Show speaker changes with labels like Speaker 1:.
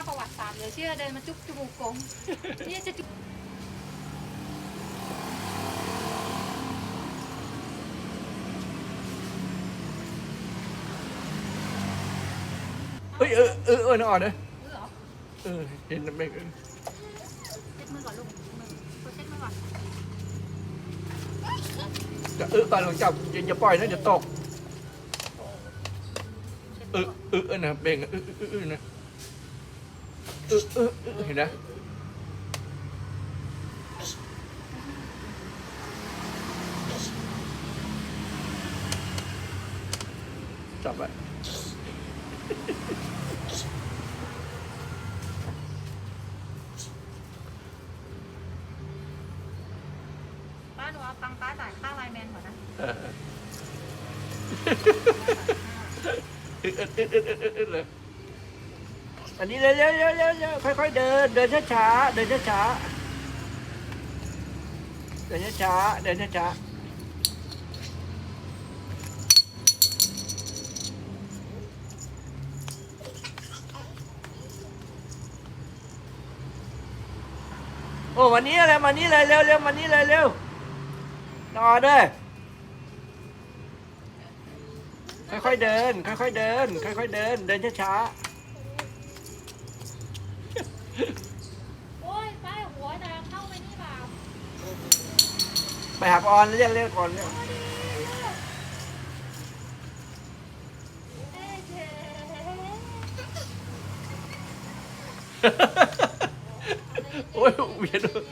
Speaker 1: เหลือเชื่อเดินมาจุ๊บจมูกกงเนี่ยจะจุ๊บ
Speaker 2: เฮ้ยเออเออเออน่อ่อนเลย
Speaker 1: เออเหรอ
Speaker 2: เออเห็นแล้วไม่เออ
Speaker 1: เช็ดมือก่อนลูกมือตัวเช็ดมือก่อน
Speaker 2: จะเออก่อนหลังจับอย่าอย่าปล่อยนะเดี๋ยวตก
Speaker 1: เช็ด
Speaker 2: เอ
Speaker 1: มือ
Speaker 2: อ
Speaker 1: ก่อน
Speaker 2: เออเออนะเบ่งเออเออเออเออนะ เห็นนะจับไว้
Speaker 1: ป้าหนูเอาตังป้าจ่ายค่าลน์แมนก่อนนะ
Speaker 2: เออออึ๊ออึ๊ออเลย อันนี้เร็วเร็วเร็วเร็วเร็วค่อยๆเดิน เดินช้าๆเดินช้าๆเดินช้าๆเดินช้าๆโอ้วันนี้อะไรมานี้เลยเร็วเร็วมานี้เลยเร็วนอนด้วยค่อยๆเดิน ค่อยๆเดิน ค่อยๆเดิน เดินช้าๆ
Speaker 1: โอ้ยป้หัวจะเข้าไปนี่บ่า
Speaker 2: วไปหาปอนเรียกเรียกก่อนเนี่ย
Speaker 1: โอ้ยเวียนหัว